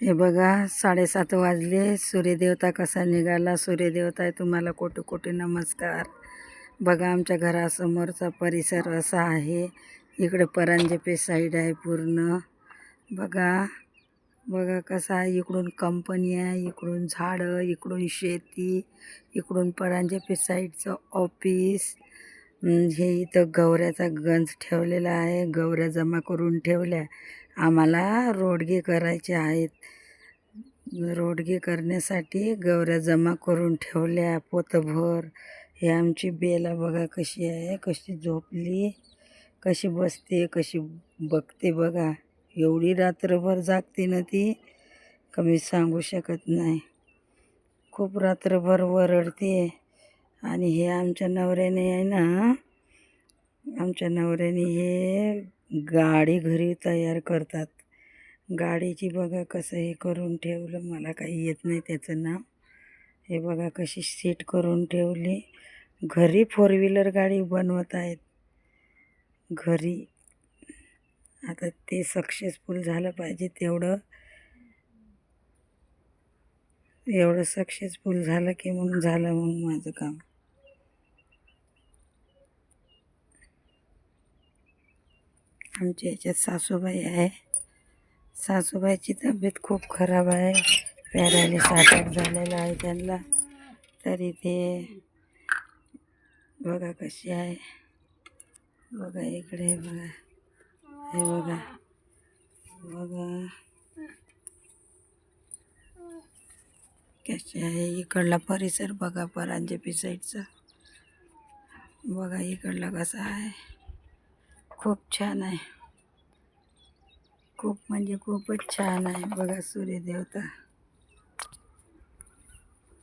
हे बघा साडेसात वाजले. सूर्यदेवता कसा निघाला? सूर्यदेवता आहे तुम्हाला कोटी कोटी नमस्कार. बघा आमच्या घरासमोरचा परिसर असा आहे. इकडे परांजपे साईड आहे पूर्ण. बघा बघा कसा आहे. इकडून कंपनी आहे इकडून झाडं इकडून शेती इकडून परांजपे साईडचं ऑफिस हे इथं गवऱ्याचा गंज ठेवलेला आहे. गवऱ्या जमा करून ठेवल्या. आम्हाला रोडगे करायचे आहेत. रोडगे करण्यासाठी गवऱ्या जमा करून ठेवल्या. पोतभर. हे आमची बेला बघा कशी आहे. कशी झोपली. कशी बसते. कशी बघते बघा. एवढी रात्रभर जागते ना ती. कमी सांगू शकत नाही. खूप रात्रभर वरडते. आणि हे आमच्या नवऱ्याने आहे ना आमच्या नवऱ्याने हे गाडी घरी तयार करतात. गाडीची बघा कसं हे करून ठेवलं मला काही येत नाही त्याचं नाव. हे बघा कशी सीट करून ठेवली. घरी फोर व्हीलर गाडी बनवत आहेत. घरी. आता ते सक्सेसफुल झालं पाहिजे तेवढं. एवढं सक्सेसफुल झालं की मग झालं मग माझं काम. आमच्या याच्यात सासूबाई आहे. सासूबाईची तब्येत खूप खराब आहे. पॅरालिस अटॅक झालेला आहे त्यांना. तरी ते बघा कशी आहे. बघा इकडे बघा. हे बघा. बघा. कशी आहे. इकडला परिसर बघा परांजपी साईडचा बघा इकडला कसा आहे. खूप छान आहे. खूप म्हणजे खूपच छान आहे बघा सूर्यदेवता.